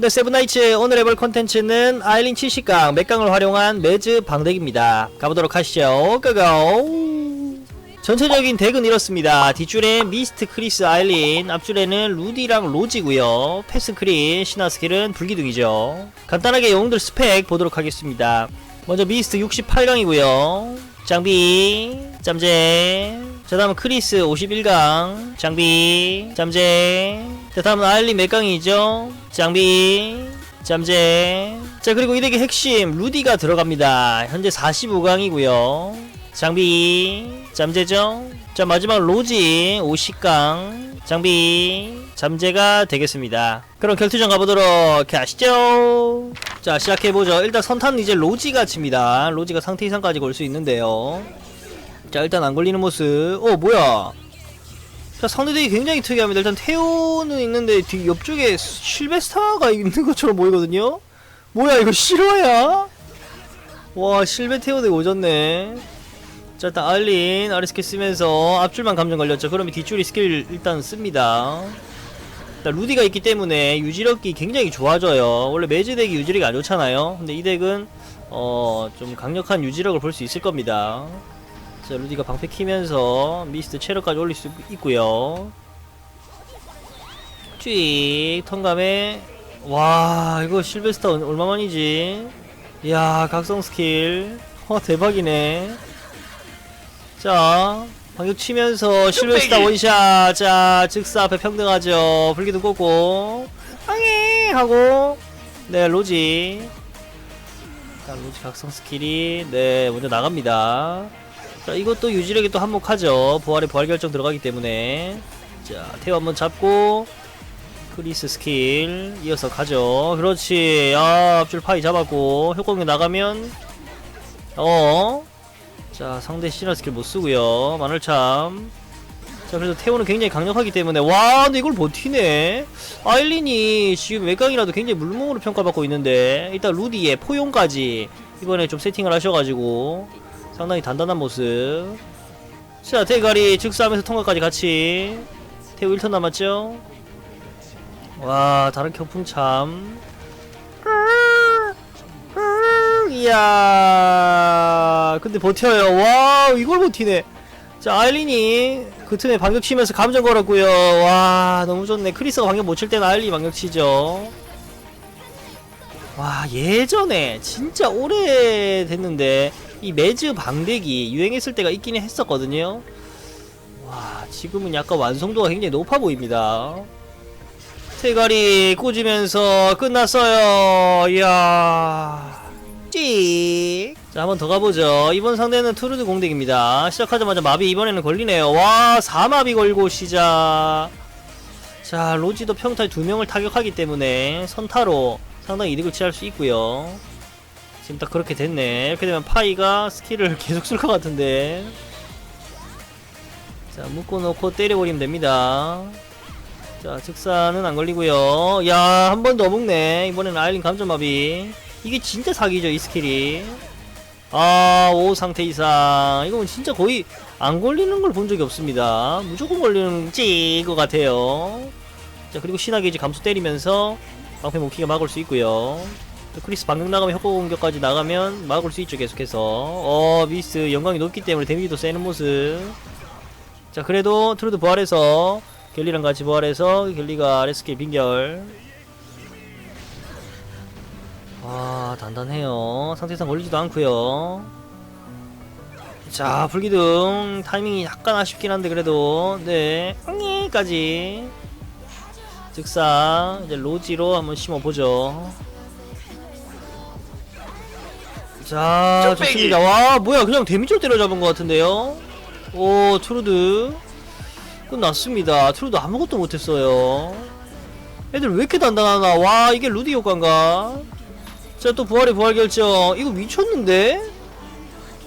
네, 세븐나이츠 오늘 해볼 컨텐츠는 아일린 70강 맥강을 활용한 매즈 방덱입니다. 가보도록 하시죠. 고고! 전체적인 덱은 이렇습니다. 뒷줄에 미스트, 크리스, 아일린, 앞줄에는 루디랑 로지고요. 패스 크린, 신화 스킬은 불기둥이죠. 간단하게 영웅들 스펙 보도록 하겠습니다. 먼저 미스트 68강이고요. 장비, 짬제. 자 다음은 크리스 51강, 장비, 짬제. 자 다음은 아일린 몇 강이죠? 장비, 짬제. 자 그리고 이 덱의 핵심 루디가 들어갑니다. 현재 45강이고요. 장비, 짬제죠? 자 마지막 로지 50강, 장비, 잠재가 되겠습니다. 그럼 결투전 가보도록 하시죠. 자 시작해보죠. 일단 선탄 이제 로지가 칩니다. 로지가 상태 이상까지 걸 수 있는데요. 자 일단 안 걸리는 모습. 어 뭐야? 자 상대들이 굉장히 특이합니다. 일단 테오는 있는데 뒤 옆쪽에 실베스타가 있는 것처럼 보이거든요. 뭐야 이거 실화야? 와 실베 테오 대 오졌네. 자 일단 알린 아리스케 쓰면서 앞줄만 감정 걸렸죠. 그러면 뒷줄이 스킬 일단 씁니다. 일단 루디가 있기 때문에 유지력이 굉장히 좋아져요. 원래 매즈 덱이 유지력이 안 좋잖아요. 근데 이 덱은 어 좀 강력한 유지력을 볼 수 있을 겁니다. 자, 루디가 방패 키면서 미스트 체력까지 올릴 수 있고요. 쥐 턴감에 와 이거 실베스타 얼- 얼마만이지? 이야 각성 스킬 어 대박이네. 자 방역 치면서 실베스타 원샷 자 즉사 앞에 평등하죠. 불기도 꽂고 빵해 하고 네 로지 자 로지 각성 스킬이 네 먼저 나갑니다. 자 이것도 유지력이 또 한몫하죠. 부활에 부활 결정 들어가기 때문에. 자 태워 한번 잡고 크리스 스킬 이어서 가죠. 그렇지. 아 앞줄 파이 잡았고 효과음이 나가면 어자 상대 신화 스킬 못쓰고요. 마늘참. 자 그래서 태오는 굉장히 강력하기 때문에. 와 근데 이걸 버티네. 아일린이 지금 외곽이라도 굉장히 물몸으로 평가받고 있는데 일단 루디의 포용까지 이번에 좀 세팅을 하셔가지고 상당히 단단한 모습. 자 대가리 즉사하면서 통과까지 같이. 태우 1턴 남았죠? 와 다른 경풍 참. 이야. 근데 버텨요. 와 이걸 버티네. 자 아일린이 그 틈에 반격 치면서 감정 걸었고요. 와 너무 좋네. 크리스가 반격 못 칠 때는 아일린이 반격 치죠. 와 예전에 진짜 오래 됐는데 이 매즈 방대기 유행했을 때가 있기는 했었거든요 와 지금은 약간 완성도가 굉장히 높아 보입니다 세가리 꽂으면서 끝났어요 이야 찍. 자, 한번 더 가보죠. 이번 상대는 투르드 공덱입니다. 시작하자마자 마비 이번에는 걸리네요. 와, 4마비 걸고 시작. 자, 로지도 평타에 두 명을 타격하기 때문에 선타로 상당히 이득을 취할 수 있고요. 지금 딱 그렇게 됐네. 이렇게 되면 파이가 스킬을 계속 쓸 것 같은데. 자, 묶어놓고 때려버리면 됩니다. 자, 즉사는 안 걸리고요. 야, 한 번더 먹네. 이번에는 아일린 감전마비. 이게 진짜 사기죠, 이 스킬이. 아, 5 상태 이상. 이건 진짜 거의 안 걸리는 걸 본 적이 없습니다. 무조건 걸리는 찌것 같아요. 자, 그리고 신화 게이지 감소 때리면서 방패 못키게 막을 수 있고요. 또 크리스 방금 나가면 효과 공격까지 나가면 막을 수 있죠, 계속해서. 어, 미스 영광이 높기 때문에 데미지도 세는 모습. 자, 그래도 트루드 부활해서 갤리랑 같이 부활해서 아래 스킬 빙결. 아 단단해요 상태상 걸리지도 않고요 자 불기둥 타이밍이 약간 아쉽긴 한데 그래도 네 까지 즉사 이제 로지로 한번 심어보죠 자. 좋습니다 와 뭐야 그냥 데미지로 때려잡은 것 같은데요? 오 트루드. 끝났습니다. 트루드 아무것도 못했어요. 애들 왜 이렇게 단단하나? 와 이게 루디 효과인가? 자 또 부활의 부활 결정. 이거 미쳤는데?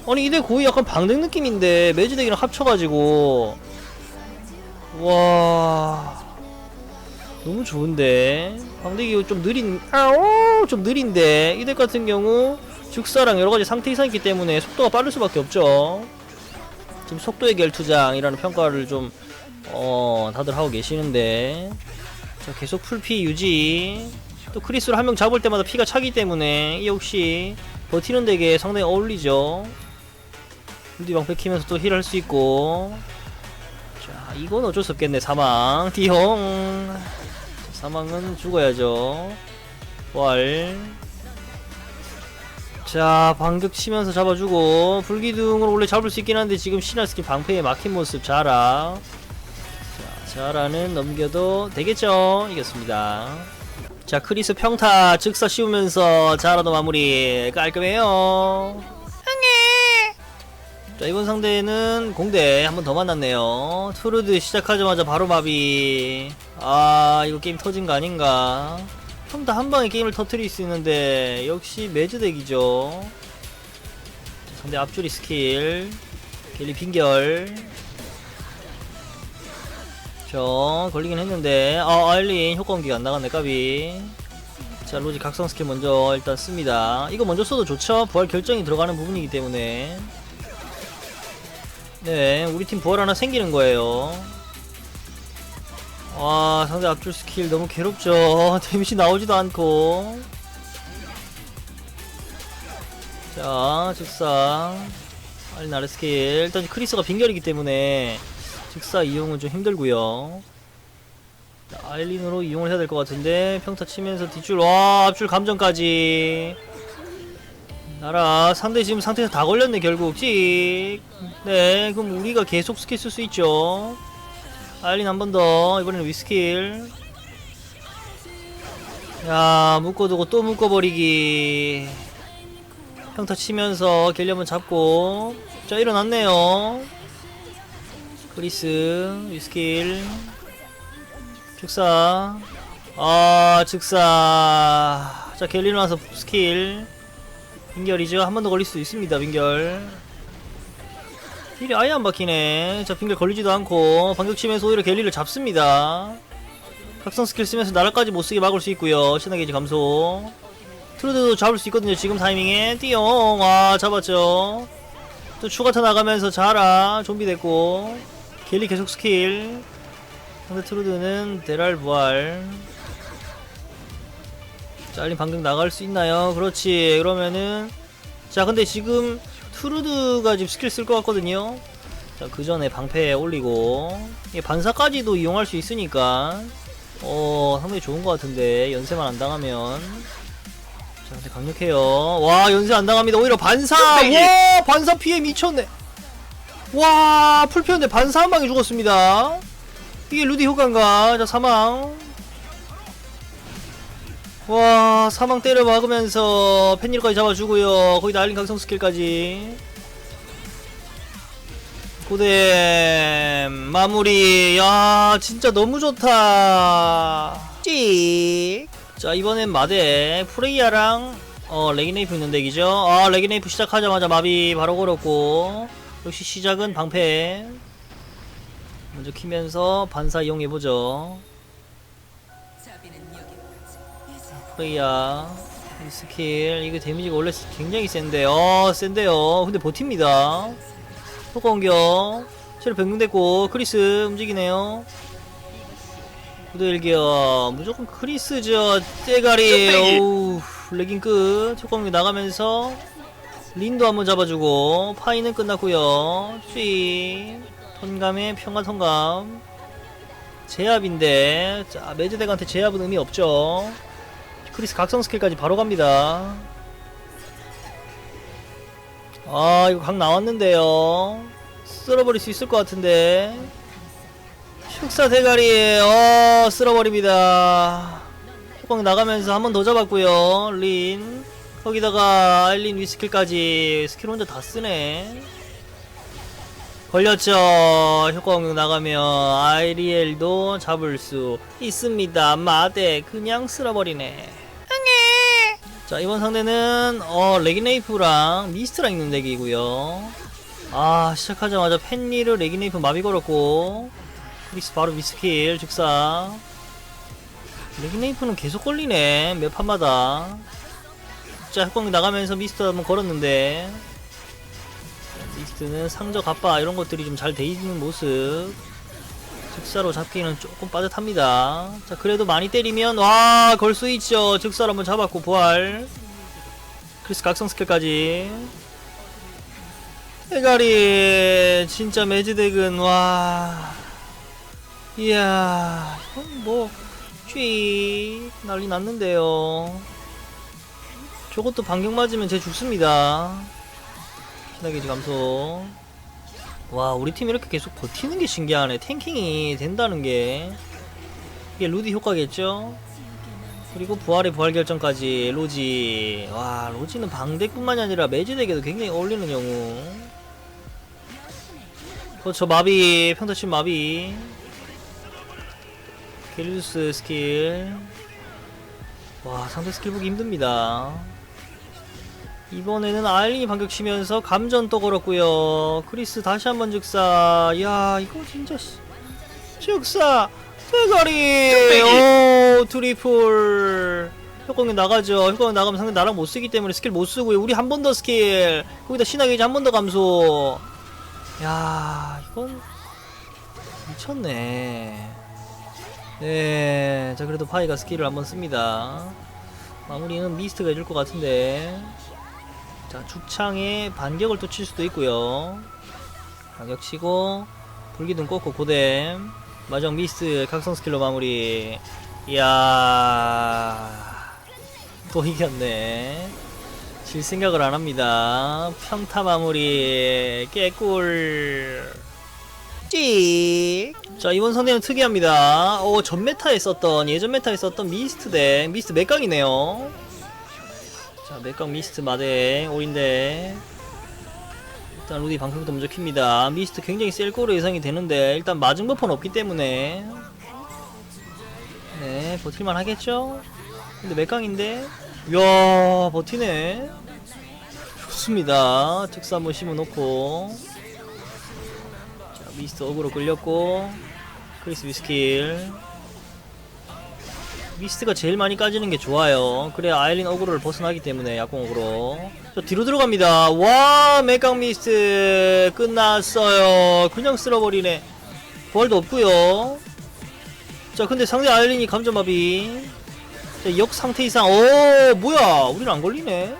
아니 이대 거의 약간 방댕 느낌인데 매즈덱이랑 합쳐가지고. 와 너무 좋은데? 방댕이 좀 느린 아오 좀 느린데? 이덱 같은 경우 즉사랑 여러가지 상태 이상 있기 때문에 속도가 빠를 수밖에 없죠. 지금 속도의 결투장이라는 평가를 좀 어 다들 하고 계시는데. 자 계속 풀피 유지. 또 크리스를 한 명 잡을 때마다 피가 차기 때문에 이 역시 버티는 데게 상당히 어울리죠. 루디 방패 키면서 또 힐할 수 있고. 자 이건 어쩔 수 없겠네 사망. 디홍 사망은 죽어야죠. 왈. 자 반격 치면서 잡아주고 불기둥으로 원래 잡을 수 있긴 한데 지금 시나스키 방패에 막힌 모습 자라. 자 자라는 넘겨도 되겠죠? 이겼습니다. 자 크리스 평타 즉사 씌우면서 자라도 마무리 깔끔해요. 자 이번 상대는 공대 한 번 더 만났네요. 투르드 시작하자마자 바로 마비. 아 이거 게임 터진 거 아닌가 좀 더 한 방에 게임을 터트릴 수 있는데 역시 매즈 덱이죠. 자, 상대 앞줄이 스킬 갤리 빙결. 저 걸리긴 했는데. 아 아일린 효과 공기가 안 나갔네 까비. 자 로지 각성 스킬 먼저 일단 씁니다. 이거 먼저 써도 좋죠? 부활 결정이 들어가는 부분이기 때문에. 네, 우리 팀 부활 하나 생기는 거예요. 와, 상대 앞줄 스킬 너무 괴롭죠. 데미지 나오지도 않고. 자, 즉사. 빨리 나르 스킬. 일단 크리스가 빙결이기 때문에 즉사 이용은 좀 힘들고요. 자, 아일린으로 이용을 해야 될 것 같은데 평타 치면서 뒷줄 와 앞줄 감정까지 나라 상대 지금 상태에서 다 걸렸네 결국 찍. 네 그럼 우리가 계속 스킬 쓸 수 있죠 아일린 한 번 더. 이번에는 위스킬. 야 묶어두고 또 묶어버리기. 평타 치면서 한번 잡고. 자 일어났네요. 크리스 위스킬. 즉사. 아 즉사. 자 갤리 일어나서 스킬. 빙결이죠. 한 번 더 걸릴 수 있습니다. 빙결. 힐이 아예 안 박히네. 자, 빙결 걸리지도 않고 반격 치면서 오히려 갤리를 잡습니다. 각성 스킬 쓰면서 나라까지 못쓰게 막을 수 있고요. 신화 게이지 감소. 트루드도 잡을 수 있거든요. 지금 타이밍에 띠용. 와, 잡았죠. 또 추가타 나가면서 자라. 좀비 됐고. 갤리 계속 스킬. 상대 트루드는 데랄 부활. 자, 알림 방금 나갈 수 있나요? 그렇지. 그러면은 자, 근데 지금 투르드가 지금 스킬 쓸 것 같거든요. 자, 그 전에 방패 올리고 이게 반사까지도 이용할 수 있으니까 어, 상당히 좋은 것 같은데 연세만 안 당하면 자, 근데 강력해요. 와, 연세 안 당합니다. 오히려 반사. 와, 반사 피해 미쳤네. 와, 풀피었는데 반사 한 방에 죽었습니다. 이게 루디 효과인가? 자, 사망. 와 사망 때려 막으면서 팬일까지 잡아주고요. 거기다 알린 강성 스킬까지. 고뎀 마무리. 야 진짜 너무 좋다. 찍자 이번엔 마대. 프레이야랑 어 레기네이프 있는 덱이죠? 아 레기네이프 시작하자마자 마비 바로 걸었고. 역시 시작은 방패. 먼저 키면서 반사 이용해보죠 이 스킬. 이거 데미지가 원래 굉장히 센데 어 센데요. 근데 버팁니다. 효과 공격. 체력 변경됐고 크리스 움직이네요. 구도 일기어 무조건 크리스죠. 떼가리. 오우 레깅 끝. 효과 공격 나가면서 린도 한번 잡아주고 파이는 끝났고요. 쥐 턴감의 평간 턴감. 제압인데 자 매즈덱한테 제압은 의미 없죠 크리스 각성 스킬까지 바로 갑니다. 아 이거 각 나왔는데요. 쓸어버릴 수 있을 것 같은데. 축사 대가리 어 쓸어버립니다. 뚜껑 나가면서 한 번 더 잡았고요. 린 거기다가 알린 위스킬까지 스킬 혼자 다 쓰네. 걸렸죠. 효과 공격 나가면 아이리엘도 잡을 수 있습니다. 마대 그냥 쓸어버리네. 자 이번 상대는 어 레기네이프랑 미스트랑 있는 덱이고요. 아 시작하자마자 펜리를 레기네이프 마비 걸었고 크리스 바로 미스킬 즉사. 레기네이프는 계속 걸리네 매 판마다. 자 효광 나가면서 미스트 한번 걸었는데 미스트는 상저 갑바 이런 것들이 좀 잘 돼 있는 모습 즉사로 잡기는 조금 빠듯합니다. 자, 그래도 많이 때리면, 와, 걸 수 있죠. 즉사로 한번 잡았고, 부활. 크리스 각성 스킬까지. 해가리, 진짜 매즈덱은, 와. 이야, 뭐, 쥐, 난리 났는데요. 저것도 반격 맞으면 쟤 죽습니다. 신화게이지 감소. 와 우리 팀 이렇게 계속 버티는 게 신기하네. 탱킹이 된다는 게. 이게 루디 효과겠죠? 그리고 부활의 부활 결정까지 로지. 와 로지는 방대뿐만이 아니라 매지덱에도 굉장히 어울리는 영웅 그렇죠 마비. 평타친 마비. 갤루스 스킬. 와 상대 스킬 보기 힘듭니다 이번에는 아일린이 반격 치면서 감전 또 걸었고요. 크리스 다시 한번 즉사. 야 이거 진짜 씨. 즉사 대가리. 오 트리플. 효과는 나가죠. 효과는 나가면 상대 나랑 못 쓰기 때문에 스킬 못 쓰고요. 우리 한 번 더 스킬. 거기다 신화게이지 한 번 더 감소. 야 이건 미쳤네. 네, 자 그래도 파이가 스킬을 한번 씁니다. 마무리는 미스트가 해줄 것 같은데. 자, 죽창에 반격을 또 칠 수도 있고요. 반격 치고 불기둥 꽂고 고뎀 마지막 미스 각성 스킬로 마무리. 이야 또 이겼네. 질 생각을 안 합니다. 평타 마무리 깨꿀. 찍. 자 이번 상대는 특이합니다. 오 전메타에 썼던 예전 메타에 썼던 미스트 덱 미스트 맥강이네요. 자, 맥강 미스트 마대 올인데 일단 루디 방송부터 먼저 킵니다. 미스트 굉장히 셀 거로 예상이 되는데 일단 맞은 버퍼는 없기 때문에 네 버틸만 하겠죠? 근데 맥강인데 이야 버티네 좋습니다. 특수 한번 심어놓고 자 미스트 어그로 끌렸고 크리스 위스킬 미스트가 제일 많이 까지는 게 좋아요. 그래야 아일린 어그로를 벗어나기 때문에 약공 어그로. 저 뒤로 들어갑니다. 와, 맥강 미스트 끝났어요. 그냥 쓸어버리네. 부활도 없고요. 자, 근데 상대 아일린이 감전마비. 자, 역 상태 이상. 오, 뭐야? 우리는 안 걸리네.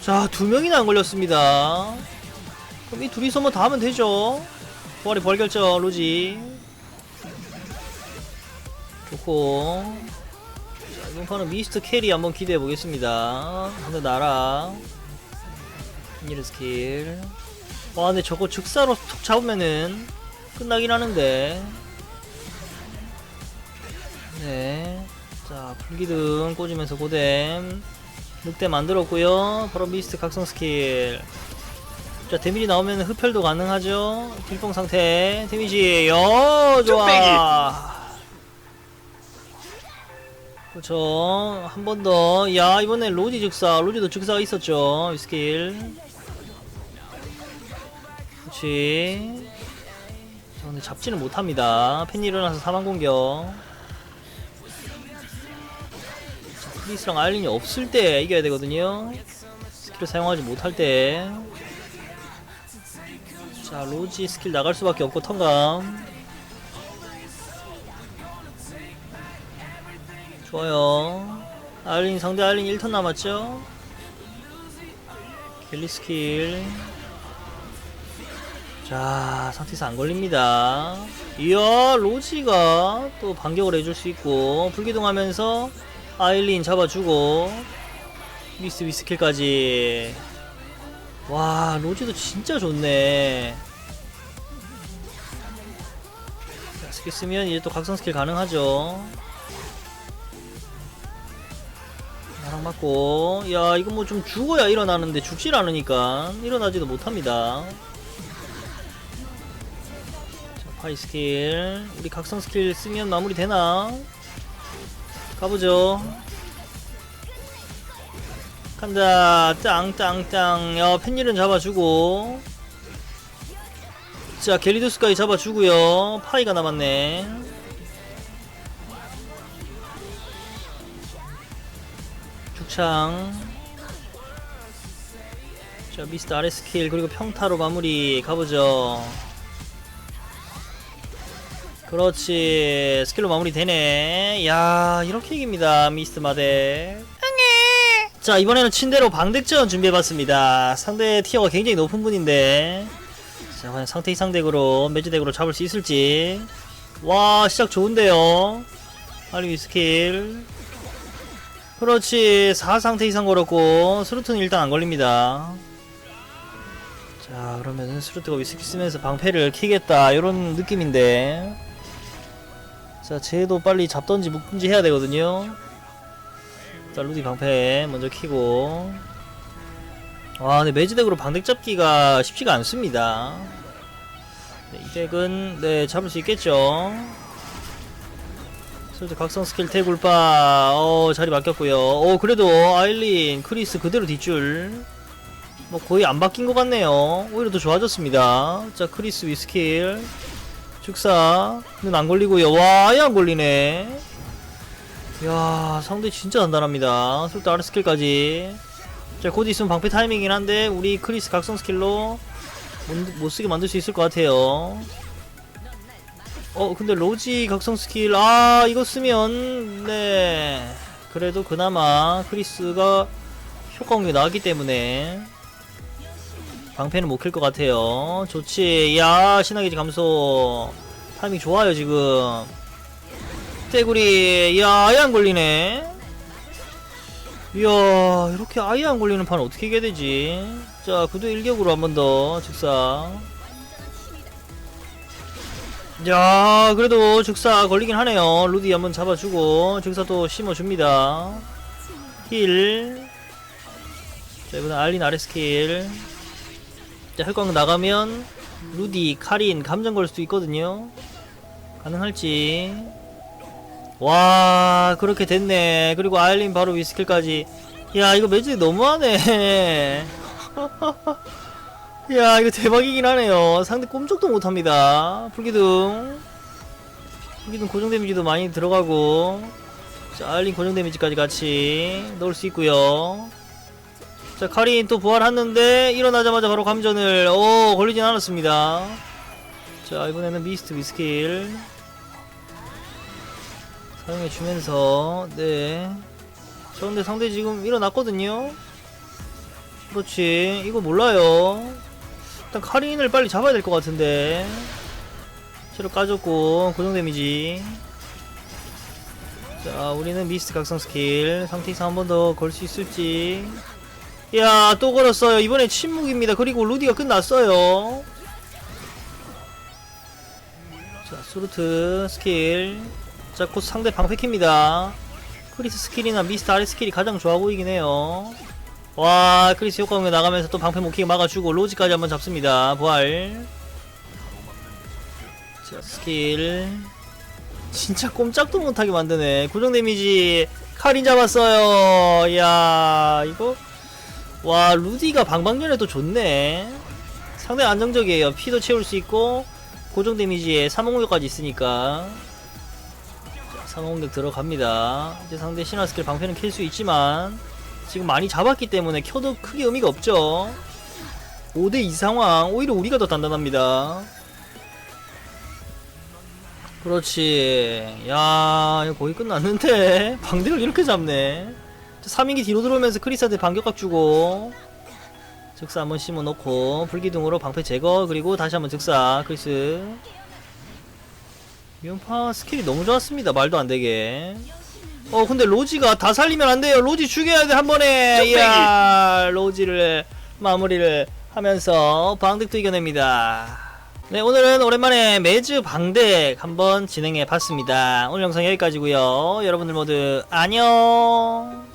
자, 두 명이나 안 걸렸습니다. 그럼 이 둘이서 뭐 다 하면 되죠. 부활의 부활 결정, 로지. 좋고. 자 이번 판은 미스트 캐리 한번 기대해 보겠습니다. 근데 나라. 니르 스킬. 와 근데 저거 즉사로 툭 잡으면은 끝나긴 하는데. 네자 불기둥 꽂으면서 고뎀 늑대 만들었고요. 바로 미스트 각성 스킬. 자 데미지 나오면 흡혈도 가능하죠? 딜뽕 상태. 데미지. 여 좋아 그렇죠. 한 번 더. 야, 이번엔 로지 즉사. 로지도 즉사가 있었죠. 이 스킬. 그렇지. 자, 근데 잡지는 못합니다. 팬이 일어나서 사망 공격. 자, 크리스랑 아일린이 없을 때 이겨야 되거든요. 스킬을 사용하지 못할 때. 자, 로지 스킬 나갈 수밖에 없고 턴감. 좋아요. 알린 상대 알린 1턴 남았죠? 갤리 스킬. 자, 상태에서 안 걸립니다. 이야, 로지가 또 반격을 해줄 수 있고, 불기둥하면서 아일린 잡아주고, 미스 위스킬까지. 와, 로지도 진짜 좋네. 자, 스킬 쓰면 이제 또 각성 스킬 가능하죠. 맞고. 야 이거 뭐 좀 죽어야 일어나는데 죽질 않으니까 일어나지도 못합니다. 자 파이 스킬. 우리 각성 스킬 쓰면 마무리 되나? 가보죠. 간다. 땅땅땅 야 펜일은 잡아주고. 자 갤리도스까지 잡아주고요. 파이가 남았네 죽창. 자 미스터 아레 스킬 그리고 평타로 마무리 가보죠. 그렇지 스킬로 마무리 되네. 야 이렇게 이깁니다 미스트 마덱 자 이번에는 침대로 방득전 준비해봤습니다. 상대 티어가 굉장히 높은 분인데. 자 과연 상태 이상 덱으로 매즈 덱으로 잡을 수 있을지. 와 시작 좋은데요. 알리 스킬 그렇지. 4상태 이상 걸었고 스루트는 일단 안 걸립니다. 자 그러면은 스루트가 위스키 쓰면서 방패를 키겠다. 이런 느낌인데. 자 쟤도 빨리 잡던지 묶든지 해야 되거든요. 자 루디 방패 먼저 키고. 와 근데 매지덱으로 방덱 잡기가 쉽지가 않습니다. 네, 이 덱은 네 잡을 수 있겠죠 슬슬 각성 스킬 태굴바. 어 자리 바뀌었고요. 어 그래도 아일린 크리스 그대로 뒷줄. 뭐 거의 안 바뀐 것 같네요. 오히려 더 좋아졌습니다. 자 크리스 위스킬. 축사 는 안 걸리고요. 와 아예 안 걸리네. 야 상대 진짜 단단합니다. 솔도 아르 스킬까지. 자곧 있으면 방패 타이밍이긴 한데 우리 크리스 각성 스킬로 못, 못 쓰게 만들 수 있을 것 같아요 어 근데 로지 각성 스킬 아 이거 쓰면 네. 그래도 그나마 크리스가 효과 공격이 나왔기 때문에 방패는 못 킬 것 같아요. 좋지. 야 신화기지 감소. 타이밍 좋아요 지금. 떼구리 야 아예 안 걸리네. 이야 이렇게 아예 안 걸리는 판 어떻게 이겨야 되지? 자 구두 일격으로 한 번 더 즉사 야 그래도 즉사 걸리긴 하네요. 루디 한번 잡아주고 즉사 또 심어줍니다. 힐. 자 이번엔 알린 아래 스킬. 자 혈광 나가면 루디 카린 감정 걸 수도 있거든요. 가능할지. 와 그렇게 됐네. 그리고 아일린 바로 위스킬까지. 야 이거 매직 너무하네 야 이거 대박이긴 하네요. 상대 꼼짝도 못합니다. 불기둥. 불기둥 고정 데미지도 많이 들어가고 자 아일린 고정 데미지까지 같이 넣을 수 있고요. 자 카린 또 부활했는데 일어나자마자 바로 감전을 오 걸리진 않았습니다. 자 이번에는 미스트 위스킬. 사용해주면서 네. 자, 근데 상대 지금 일어났거든요. 그렇지. 이거 몰라요 일단 카린을 빨리 잡아야 될 것 같은데. 체력 까졌고 고정 데미지. 자 우리는 미스트 각성 스킬. 상태 이상 한번 더 걸 수 있을지. 야또 걸었어요. 이번에 침묵입니다. 그리고 루디가 끝났어요. 자 수루트 스킬. 자, 곧 상대 방패킵니다. 크리스 스킬이나 미스터 아래 스킬이 가장 좋아 보이긴 해요. 와, 크리스 효과 공격 나가면서 또 방패 못키게 막아주고, 로지까지 한번 잡습니다. 부활. 자, 스킬. 진짜 꼼짝도 못하게 만드네. 고정 데미지, 카린 잡았어요. 이야, 이거. 와, 루디가 방방전에도 좋네. 상당히 안정적이에요. 피도 채울 수 있고, 고정 데미지에 3공격까지 있으니까. 상공격 들어갑니다. 이제 상대 신화 스킬 방패는 킬수 있지만 지금 많이 잡았기 때문에 켜도 크게 의미가 없죠. 5대2 상황 오히려 우리가 더 단단합니다. 그렇지. 야 거의 끝났는데 방대를 이렇게 잡네. 3인기 뒤로 들어오면서 크리스한테 반격각 주고 즉사 한번 심어놓고 불기둥으로 방패 제거 그리고 다시 한번 즉사 크리스 연파 스킬이 너무 좋았습니다. 말도 안 되게. 어 근데 로지가 다 살리면 안 돼요. 로지 죽여야 돼 한 번에. 이야 로지를 마무리를 하면서 방득도 이겨냅니다. 네 오늘은 오랜만에 매즈 방덱 한번 진행해 봤습니다. 오늘 영상 여기까지고요. 여러분들 모두 안녕.